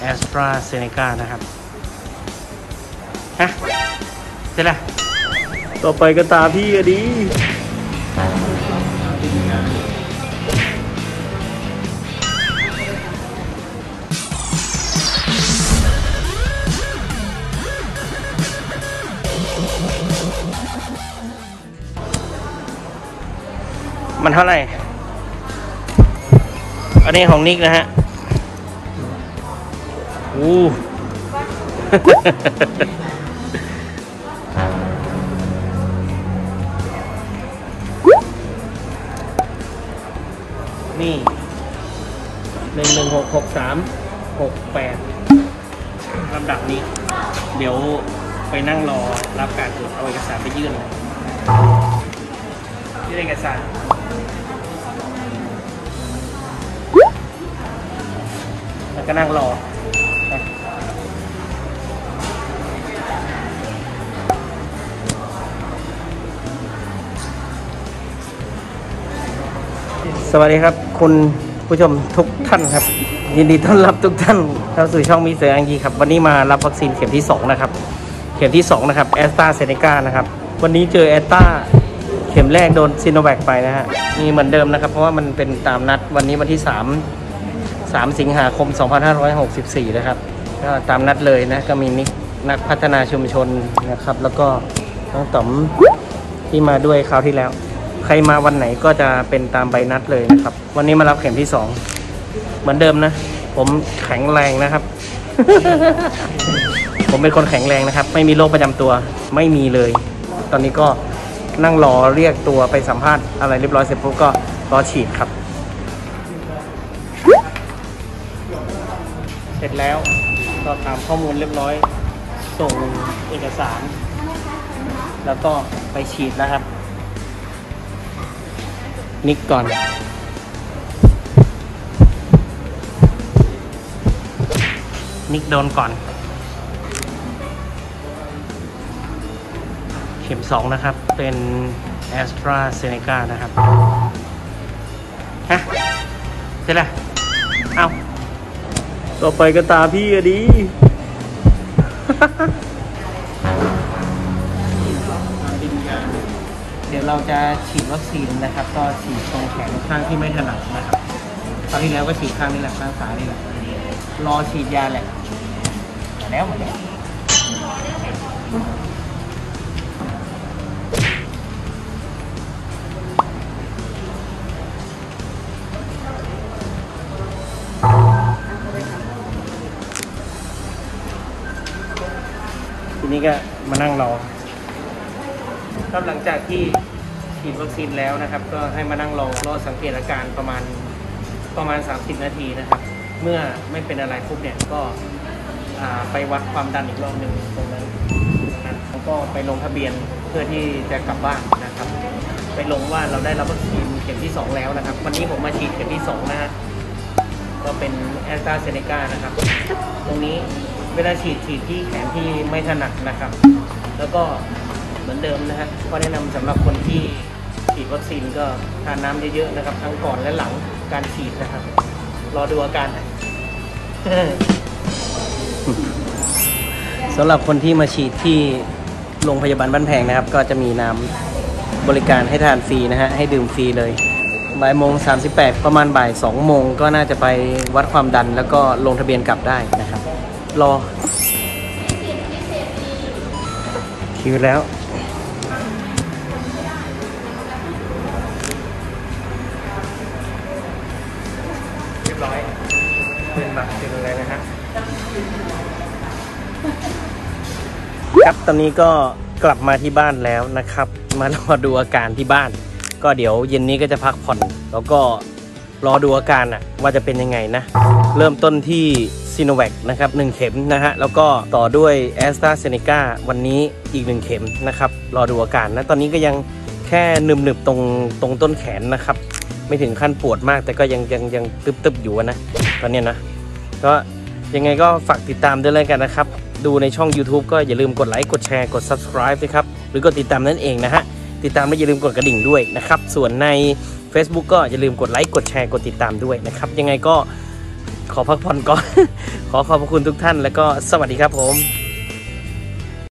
แอสตราเซเนกานะครับ ฮะ เสร็จละต่อไปก็ตาพี่อะดิมันเท่าไหร่ อันนี้ของนิกนะฮะ อู้ นี่หนึ่งหนึ่งหกหกสามหกแปดลำดับนี้ เดี๋ยวไปนั่งรอรับการตรวจเอาเอกสารไปยื่นยื่นเอกสารแล้วก็นั่งรอ สวัสดีครับ คุณผู้ชมทุกท่านครับ ยินดีต้อนรับทุกท่านเข้าสู่ช่องมิสเตอร์อังกีครับ วันนี้มารับวัคซีนเข็มที่ 2 นะครับ เข็มที่ 2 นะครับแอสตราเซเนกานะครับ วันนี้เจอแอสตราเข็มแรกโดนซิโนแวคไปนะฮะมีเหมือนเดิมนะครับ เพราะว่ามันเป็นตามนัดวันนี้วันที่ 3 3 สิงหาคม 2564 นะครับก็ตามนัดเลยนะก็มีนิกนักพัฒนาชุมชนนะครับ แล้วก็น้องต๋อมที่มาด้วยคราวที่แล้ว ใครมาวันไหนก็จะเป็นตามใบนัดเลยนะครับ วันนี้มารับเข็มที่2เหมือนเดิมนะ ผมแข็งแรงนะครับ ผมเป็นคนแข็งแรงนะครับ ไม่มีโรคประจำตัวไม่มีเลย ตอนนี้ก็นั่งรอเรียกตัวไปสัมภาษณ์อะไรเรียบร้อยเสร็จปุ๊บก็รอฉีดครับ เสร็จแล้วก็ตามข้อมูลเรียบร้อย ส่งเอกสาร แล้วก็ไปฉีดนะครับ นิกก่อน นิกโดนก่อน เข็มสองนะครับ เป็นแอสตราเซเนกานะครับ ฮะเสร็จละเอาต่อไปก็ตาพี่อะดิ เดี๋ยวเราจะฉีดวัคซีนนะครับ ก็ฉีดตรงแขนข้างที่ไม่ถนัดนะครับตอนที่แล้วก็ฉีดข้างนี้แหละข้างซ้ายนี่แหละรอฉีดยาแหละมาแล้วมาแล้วทีนี้ก็มานั่งรอ ครับหลังจากที่ฉีดวัคซีนแล้วนะครับ ก็ให้มานั่งรอรอสังเกตอาการประมาณประมาณ 30 นาทีนะครับ เมื่อไม่เป็นอะไรปุ๊บเนี่ยก็ไปวัดความดันอีกรอบหนึ่งตรงนั้นนะแล้วก็ไปลงทะเบียนเพื่อที่จะกลับบ้านนะครับ ไปลงว่าเราได้รับวัคซีนเข็มที่ 2 แล้วนะครับ วันนี้ผมมาฉีดเข็มที่2นะฮะก็เป็นแอสตราเซเนกานะครับ ตรงนี้เวลาฉีดฉีดที่แขนที่ไม่ถนัดนะครับ แล้วก็ เหมือนเดิมนะฮะก็แนะนำสำหรับคนที่ฉีดวัคซีนก็ทานน้ำเยอะๆนะครับ ทั้งก่อนและหลังการฉีดนะครับ รอดูอาการสำหรับคนที่มาฉีดที่โรงพยาบาลบ้านแพงนะครับ ก็จะมีน้ำบริการให้ทานฟรีนะฮะ ให้ดื่มฟรีเลยบ่ายโมง 38 ประมาณบ่าย2โมงก็น่าจะไปวัดความดันแล้วก็ลงทะเบียนกลับได้นะครับ รอคิวแล้ว เป็นบัตรเป็นะฮะครับตอนนี้ก็กลับมาที่บ้านแล้วนะครับ มารอดูอาการที่บ้าน ก็เดี๋ยวเย็นนี้ก็จะพักผ่อน แล้วก็รอดูอาการอะว่าจะเป็นยังไงนะ เริ่มต้นที่ซีโนแวคนะครับ1เข็มนะฮะ แล้วก็ต่อด้วยแอสตราเซเนกาวันนี้อีก 1 เข็มนะครับ รอดูอาการนะ ตอนนี้ก็ยังแค่หนึบๆตรงตรงต้นแขนนะครับ ไม่ถึงขั้นปวดมากแต่ก็ยังยังยังตึบๆอยู่อะนะ ตอนเนี้ยนะ ก็ยังไงก็ฝากติดตามด้วยแล้วกันนะครับ ดูในช่อง YouTube ก็อย่าลืมกดไลค์กดแชร์กด subscribe นะครับ หรือกดติดตามนั่นเองนะฮะ ติดตามแล้วอย่าลืมกดกระดิ่งด้วยนะครับ ส่วนใน Facebook ก็อย่าลืมกดไลค์กดแชร์กดติดตามด้วยนะครับ ยังไงก็ขอพักผ่อนก่อน ขอขอบพระคุณทุกท่านแล้วก็สวัสดีครับผม